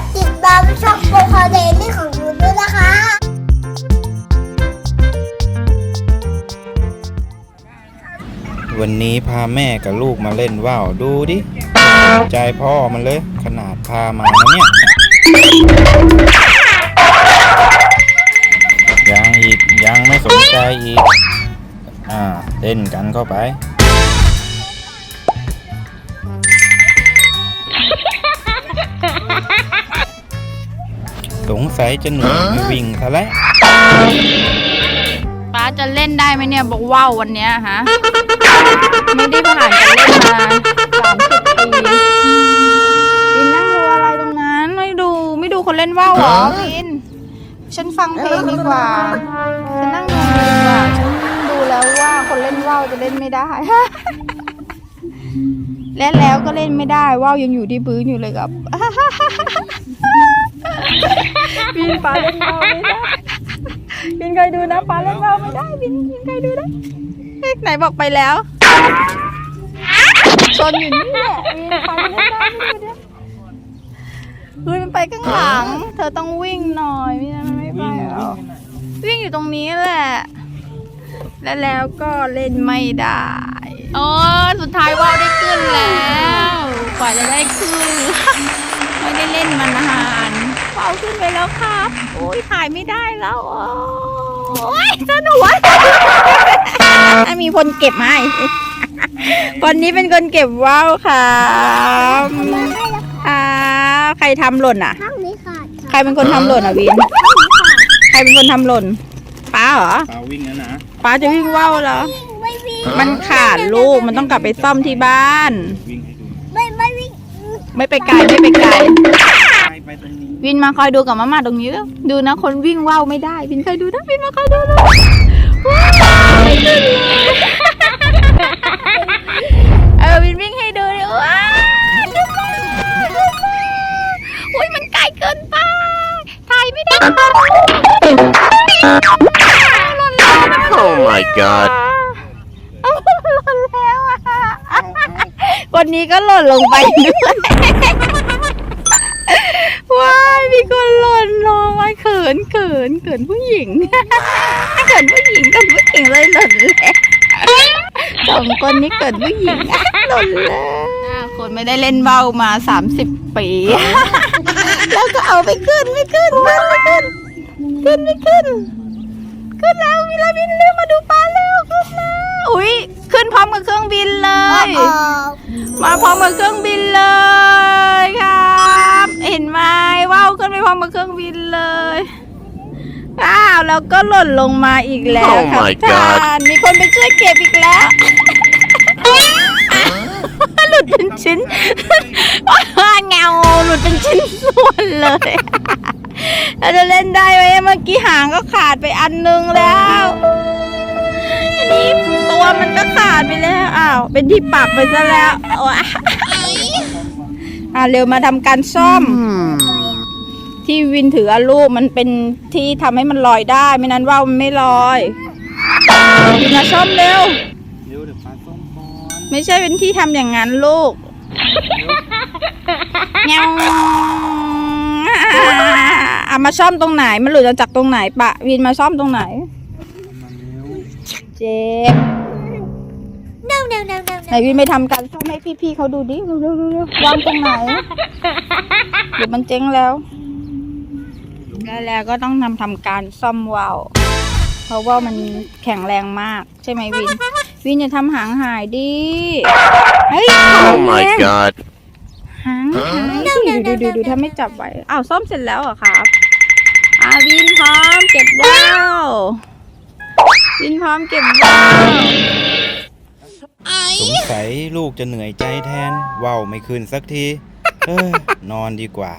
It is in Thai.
ดติดตามช่องโปรคาเดนี่ของหนูด้วยนะคะวันนี้พาแม่กับลูกมาเล่นว่าวดูดิ ใจพ่อมันเลย ขนาดพามานะเนี่ย ยังอีก ยังไม่สนใจอีก อ่าเล่นกันเข้าไป สงสัยจะเหนื่อยไม่วิ่งซะแล้วป้าจะเล่นได้ไหมเนี่ยบอกว่าววันเนี้ยฮะ ไม่ได้ผ่านการเล่นมาสามสิบปีปินนั่งดูอะไรตรงนั้น ไม่ดูไม่ดูคนเล่นว่าวเหรอปิน ฉันฟังเพลงดีกว่า ฉันนั่งดูดีกว่า ฉันดูแล้วว่าคนเล่นว่าวจะเล่นไม่ได้เล่นแล้วก็เล่นไม่ได้ว่าวยังอยู่ที่พื้นอยู่เลยครับ ปินป้าเล่นว่าไม่ได้บินเคยดูนะปลาเล่นว่าไม่ได้บินบินเคยดูนะเอ๊ะไหนบอกไปแล้วชนอยู่นี่แหละบินปลาเล่นว่าไม่ได้เฮ้ยมันไปข้างหลัง เธอต้องวิ่งหน่อยไม่งั้นมันไม่ไปหรอกวิ่งอยู่ตรงนี้แหละ แล้วแล้วก็เล่นไม่ได้ โอ้สุดท้ายว่าวได้ขึ้นแล้วกว่าจะได้ขึ้น เป่าขึ้นไปแล้วครับ โอ้ยถ่ายไม่ได้แล้ว โอ้ยสนุกวะถ้ามีคนเก็บให้คนนี้เป็นคนเก็บว่าวครับครับใครทำหล่นอะห้องนี้ขาดใครเป็นคนทำหล่นอะวิน ใครเป็นคนทำหล่น ป้าเหรอปาวิ่งแล้วนะป้าจะวิ่งว่าวเหรอ ไม่วิ่งมันขาดลูก มันต้องกลับไปซ่อมที่บ้าน วิ่งให้ดู ไม่ไม่วิ่ง ไม่ไปไกลไม่ไปไกล ไปไปตรงนี้วินมาคอยดูกับมาม่าตรงนี้ด้วยดูนะคนวิ่งว่าวไม่ได้ วินคอยดูนะวินมาคอยดูนะว้าวขึ้นเลยเออวินวิ่งให้ดูเลยว้าวขึ้นมาขึ้นมาอุ้ยมันไกลเกินไปถ่ายไม่ได้หล่นแล้วนะ Oh my god. หล่นแล้วอะวันนี้ก็หล่นลงไปด้วยว้ายมีคนหล่นลงมาเขิ นเขินเขินผู้หญิงเขินผู้หญิงเขินผู้หญิงเลยหล่นแล้วสองคนนี้เขินผู้หญิงหล่นแล้วคนไม่ได้เล่นเบามาสามสิบปี แล้วก็เอาไปขึ้นไม่ขึ้นขึ้นไม่ขึ้นขึ้นไม่ขึ้น ขึ้นแล้วมีลาบินเร็วมาดูปลาเร็วขึ้นแล้วอุ้ยขึ้นพร้อมกับเครื่องบินเลยออกมาพร้อมกับเครื่องบินเลยครับเห็นไหมว้าวขึ้นไปพร้อมกับเครื่องบินเลยอ้าวแล้วก็หล่นลงมาอีกแล้ว Oh ครับ my ท่า God นมีคนไปช่วยเก็บอีกแล้ว หลุดเป็นชิ้น เงาหลุดเป็นชิ้นส่วนเลย เราจะเล่นได้ไหมเมื่อกี้หางก็ขาดไปอันนึงแล้วอันนี้ตัวมันก็ขาดไปแล้วอ้าวเป็นที่ปักไปซะแล้วว้า อ่าเร็วมาทำการซ่อม ที่วินถืออะลูกมันเป็นที่ทำให้มันลอยได้ ไม่นั้นว่าวมันไม่ลอยวินมาซ่อมเร็ว เร็วเดี๋ยวปลาส้มก่อนไม่ใช่เป็นที่ทำอย่างนั้นลูกเงาเอามาซ่อมตรงไหน มันหลุดจากตรงไหนปะวินมาซ่อมตรงไหนมาเร็ว เจ็บ เร็วเร็วเร็วเร็วไหนวินไปทำการซ่อมให้พี่ๆเขาดูดิเร็วๆเร็วๆวางตรงไหนเดี๋ยวมันเจ๊งแล้วแล้วแล้วก็ต้องทำทำการซ่อมว่าวเพราะว่ามันแข็งแรงมากใช่ไหมวิน วินอย่าทำหางหายดิเฮ้ย Oh my god. หางหายดิดูดูดูดูถ้าไม่จับไว้อ้าวซ่อมเสร็จแล้วเหรอครับอาวินพร้อมเก็บว่าววินพร้อมเก็บว่าว สงสัยลูกจะเหนื่อยใจแทนว่าวไม่คืนสักที เออนอนดีกว่า